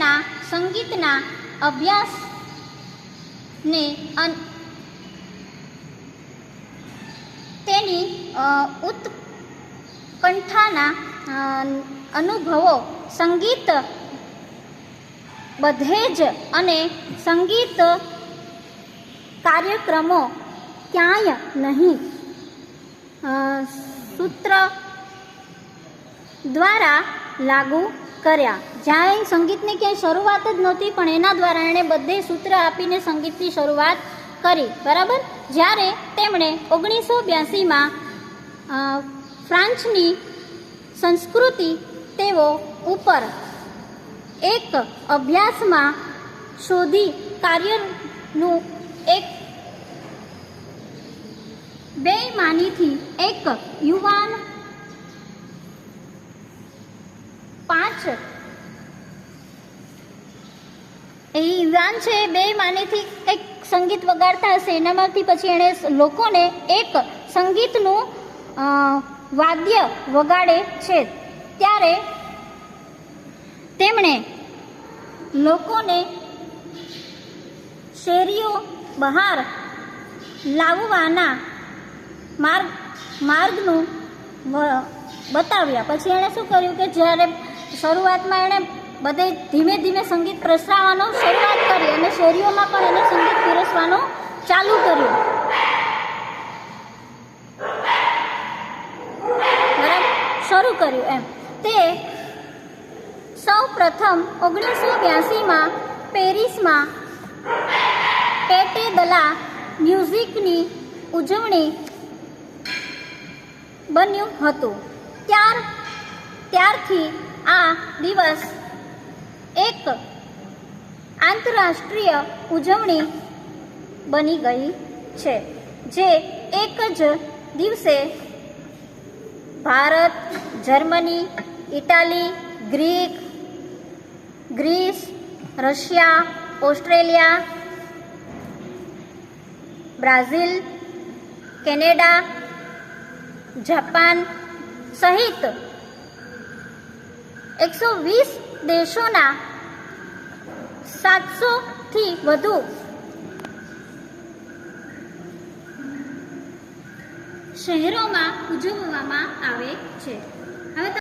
ના સંગીતના અભ્યાસને તેની ઉત્કંઠાના અનુભવો સંગીત બધે જ અને સંગીત કાર્યક્રમો ક્યાંય નહીં. સૂત્ર દ્વારા લાગુ કર્યા. જ્યાં સંગીતની ક્યાંય શરૂઆત જ નહોતી, પણ એના દ્વારા એણે બધે સૂત્ર આપીને સંગીતની શરૂઆત કરી. બરાબર? જ્યારે તેમણે ઓગણીસો બ્યાસીમાં ફ્રાન્સની સંસ્કૃતિ તેઓ ઉપર એક અભ્યાસમાં શોધી કાર્યનું એક બેમાનીથી એક યુવાન પાંચ. એ યુવાન છે બે માનેથી કંઈક સંગીત વગાડતા હશે. એનામાંથી પછી એણે લોકોને એક સંગીતનું વાદ્ય વગાડે છે. ત્યારે તેમણે લોકોને શેરીઓ બહાર લાવવાના માર્ગ, માર્ગનું બતાવ્યા. પછી એણે શું કર્યું કે જ્યારે શરૂઆતમાં એણે બધે ધીમે ધીમે સંગીત પ્રસરાવવાનો શરૂઆત કરી અને શેરીઓમાં પણ એને સંગીત પીરસવાનું ચાલુ કર્યું. શરૂ કર્યું એમ. તે સૌ પ્રથમ ઓગણીસો બ્યાસીમાં પેરિસમાં પેટે દલા મ્યુઝિકની ઉજવણી બન્યું હતું. ત્યાર, ત્યારથી આ દિવસ એક આંતરરાષ્ટ્રીય ઉજવણી બની ગઈ છે, જે એક જ દિવસે Bharat, Germany, Italy, Greek, Greece, Russia, Australia, Brazil, Canada, Japan સહિત એકસો વીસ દેશોના સાતસોથી વધુ શહેરોમાં ઉજવવામાં આવે છે.